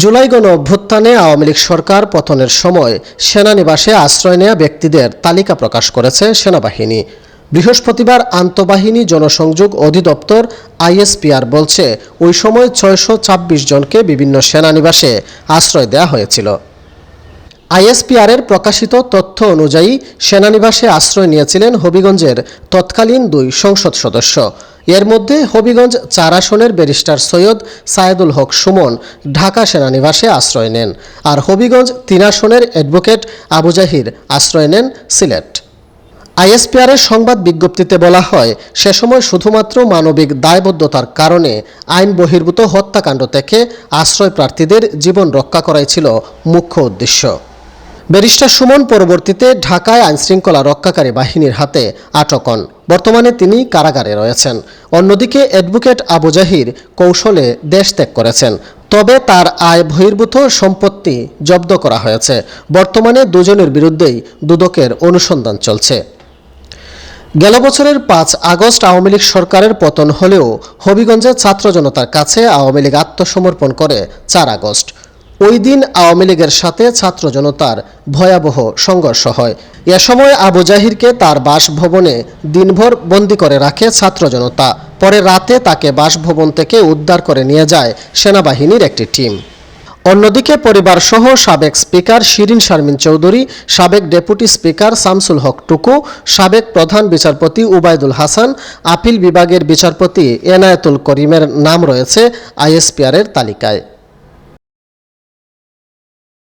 জুলাই গণ অভ্যুত্থানে আওয়ামী লীগ সরকার পতনের সময় সেনানিবাসে আশ্রয় নেয়া ব্যক্তিদের তালিকা প্রকাশ করেছে সেনাবাহিনী। বৃহস্পতিবার আন্তঃবাহিনী জনসংযোগ অধিদপ্তর আইএসপিআর বলছে, ওই সময় ছয়শো ছাব্বিশ জনকে বিভিন্ন সেনানিবাসে আশ্রয় দেওয়া হয়েছিল। আইএসপিআরের প্রকাশিত তথ্য অনুযায়ী সেনানিবাসে আশ্রয় নিয়েছিলেন হবিগঞ্জের তৎকালীন দুই সংসদ সদস্য। এর মধ্যে হবিগঞ্জ চার আসনের ব্যারিস্টার সৈয়দ সায়েদুল হক সুমন ঢাকা সেনানিবাসে আশ্রয় নেন আর হবিগঞ্জ তিন আসনের অ্যাডভোকেট আবু জাহির আশ্রয় নেন সিলেট। আইএসপিআরের সংবাদ বিজ্ঞপ্তিতে বলা হয়, সে সময় শুধুমাত্র মানবিক দায়বদ্ধতার কারণে আইন বহির্ভূত হত্যাকাণ্ড থেকে আশ্রয় প্রার্থীদের জীবন রক্ষা করাই ছিল মুখ্য উদ্দেশ্য। ব্যারিস্টার সুমন পরবর্তীতে ঢাকায় আইনশৃঙ্খলা রক্ষাকারী বাহিনীর হাতে আটক হন। বর্তমানে তিনি কারাগারে রয়েছেন। অন্যদিকে অ্যাডভোকেট আবু জাহির কৌশলে দেশ ত্যাগ করেছেন। তবে তার আয় বহির্ভূত সম্পত্তি জব্দ করা হয়েছে। বর্তমানে দুজনের বিরুদ্ধেই দুদকের অনুসন্ধান চলছে। গেল বছরের পাঁচ আগস্ট আওয়ামী লীগ সরকারের পতন হলেও হবিগঞ্জে ছাত্র জনতার কাছে আওয়ামী লীগ আত্মসমর্পণ করে চার আগস্ট। ওই দিন আওয়ামী লীগের সাথে ছাত্র জনতার ভয়াবহ সংঘর্ষ হয়। এ সময় আবু জাহিরকে তার বাসভবনে দিনভর বন্দি করে রাখে ছাত্র জনতা। পরে রাতে তাকে বাসভবন থেকে উদ্ধার করে নিয়ে যায় সেনাবাহিনীর একটি টিম। অন্যদিকে পরিবার সহ সাবেক স্পিকার শিরিন শারমিন চৌধুরী, সাবেক ডেপুটি স্পিকার শামসুল হক টুকু, সাবেক প্রধান বিচারপতি উবায়দুল হাসান, আপিল বিভাগের বিচারপতি এনায়েতুল করিমের নাম রয়েছে আইএসপিআরের তালিকায়।